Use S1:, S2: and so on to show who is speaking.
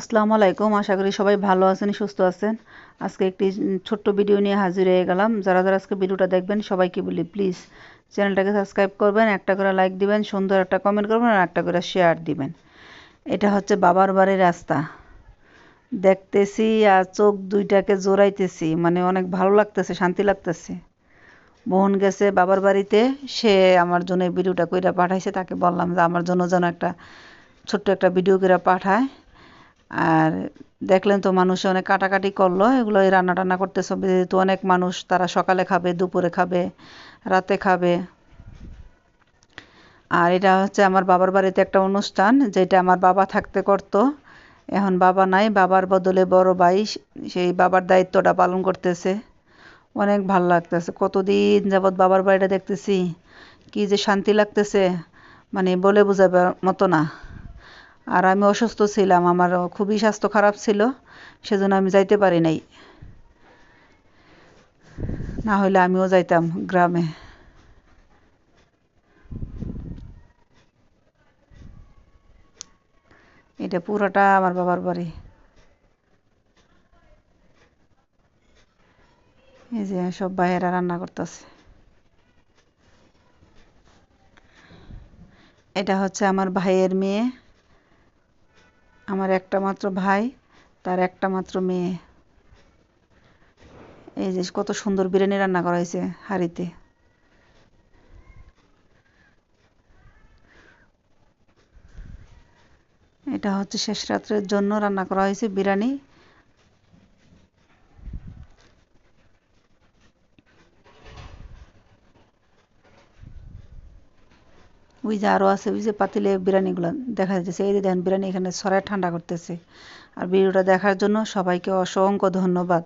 S1: আসসালামু আলাইকুম। আশা করি সবাই ভালো আছেন, সুস্থ আছেন। আজকে একটি ছোট্ট ভিডিও নিয়ে হাজির হয়ে গেলাম। যারা যারা আজকে ভিডিওটা দেখবেন, সবাইকে বলি প্লিজ চ্যানেলটাকে সাবস্ক্রাইব করবেন, একটা করে লাইক দিবেন, সুন্দর একটা কমেন্ট করবেন, আর একটা করে শেয়ার দিবেন। এটা হচ্ছে বাবার বাড়ির রাস্তা। দেখতেছি আর চোখ দুইটাকে জোড়াইতেছি মানে অনেক ভালো লাগতেছে, শান্তি লাগতেছে। বোন গেছে বাবার বাড়িতে, সে আমার জন্য ভিডিওটা কইরা পাঠাইছে, তাকে বললাম যে আমার জন্য যেন একটা ছোট্ট একটা ভিডিও করে পাঠায়। আর দেখলেন তো মানুষে অনেক কাটাকাটি করল, এগুলো রান্না টান্না করতেছে। যেহেতু অনেক মানুষ, তারা সকালে খাবে, দুপুরে খাবে, রাতে খাবে। আর এটা হচ্ছে আমার বাবার বাড়িতে একটা অনুষ্ঠান, যেটা আমার বাবা থাকতে করত। এখন বাবা নাই, বাবার বদলে বড় ভাই, সেই বাবার দায়িত্বটা পালন করতেছে। অনেক ভালো লাগতেছে। কতদিন যাবৎ বাবার বাড়িটা দেখতেছি, কি যে শান্তি লাগতেছে মানে বলে বোঝাবার মতো না। আর আমি অসুস্থ ছিলাম, আমার খুবই স্বাস্থ্য খারাপ ছিল, সেজন্য আমি যাইতে পারি নাই। না হলে আমিও যাইতাম গ্রামে। এটা পুরোটা আমার বাবার বাড়ি। এই যে সব ভাইয়েরা রান্না করতেছে। এটা হচ্ছে আমার ভাইয়ের মেয়ে। আমার একটা মাত্র ভাই, তার একটা মাত্র মেয়ে। এই যে কত সুন্দর বিরিয়ানি রান্না করা হয়েছে হাড়িতে। এটা হচ্ছে শেষ রাত্রের জন্য রান্না করা হয়েছে বিরিয়ানি। ওই যে আরও আছে, ওই যে পাতিলে বিরিয়ানিগুলো, দেখা যাচ্ছে, এই যে দেখেন বিরিয়ানি এখানে সরাই ঠান্ডা করতেছে। আর ভিডিওটা দেখার জন্য সবাইকে অসংখ্য ধন্যবাদ।